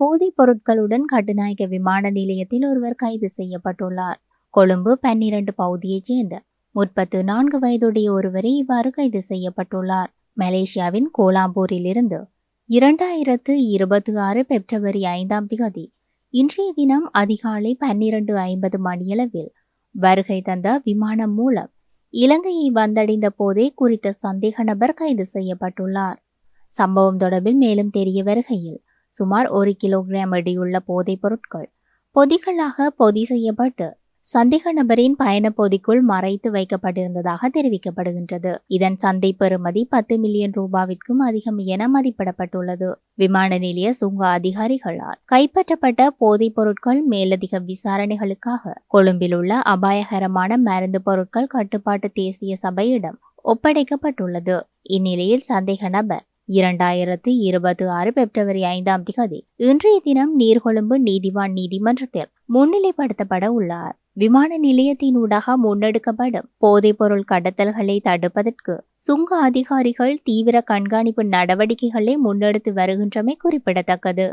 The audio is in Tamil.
போதைப் பொருட்களுடன் கட்டுநாயக்க விமான நிலையத்தில் ஒருவர் கைது செய்யப்பட்டுள்ளார். கொழும்பு பன்னிரண்டு பகுதியைச் சேர்ந்த முப்பத்து நான்கு வயதுடைய ஒருவரே இவ்வாறு கைது செய்யப்பட்டுள்ளார். மலேசியாவின் கோலாம்பூரிலிருந்து இரண்டாயிரத்து இருபத்தி ஆறு பிப்ரவரி ஐந்தாம் திகதி இன்றைய தினம் அதிகாலை பன்னிரண்டு ஐம்பது மணியளவில் வருகை தந்த விமானம் மூலம் இலங்கையை வந்தடைந்த போதே குறித்த சந்தேக நபர் கைது செய்யப்பட்டுள்ளார். சம்பவம் தொடர்பில் மேலும் தெரிய வருகையில் சுமார் ஒரு கிலோகிராம் எடையுள்ள போதைப் பொருட்கள். பொதிகளாக பொதி செய்யப்பட்டு சந்தேக நபரின் பயண பொதிக்குள் மறைத்து வைக்கப்பட்டிருந்ததாக தெரிவிக்கப்படுகின்றது. இதன் சந்தை பெறுமதி பத்து மில்லியன் ரூபாவிற்கும் அதிகம் என மதிப்பிடப்பட்டுள்ளது. விமான நிலைய சுங்க அதிகாரிகளால் கைப்பற்றப்பட்ட போதைப் பொருட்கள் மேலதிக விசாரணைகளுக்காக கொழும்பில் உள்ள அபாயகரமான மருந்து பொருட்கள் கட்டுப்பாட்டு தேசிய சபையிடம் ஒப்படைக்கப்பட்டுள்ளது. இந்நிலையில் சந்தேக நபர் இரண்டாயிரத்தி இருபத்தி ஆறு பிப்ரவரி ஐந்தாம் திகதி இன்றைய தினம் நீர்கொழும்பு நீதிவான் நீதிமன்றத்தில் முன்னிலைப்படுத்தப்பட உள்ளார். விமான நிலையத்தினூடாக முன்னெடுக்கப்படும் போதைப்பொருள் கடத்தல்களை தடுப்பதற்கு சுங்க அதிகாரிகள் தீவிர கண்காணிப்பு நடவடிக்கைகளை முன்னெடுத்து வருகின்றமை குறிப்பிடத்தக்கது.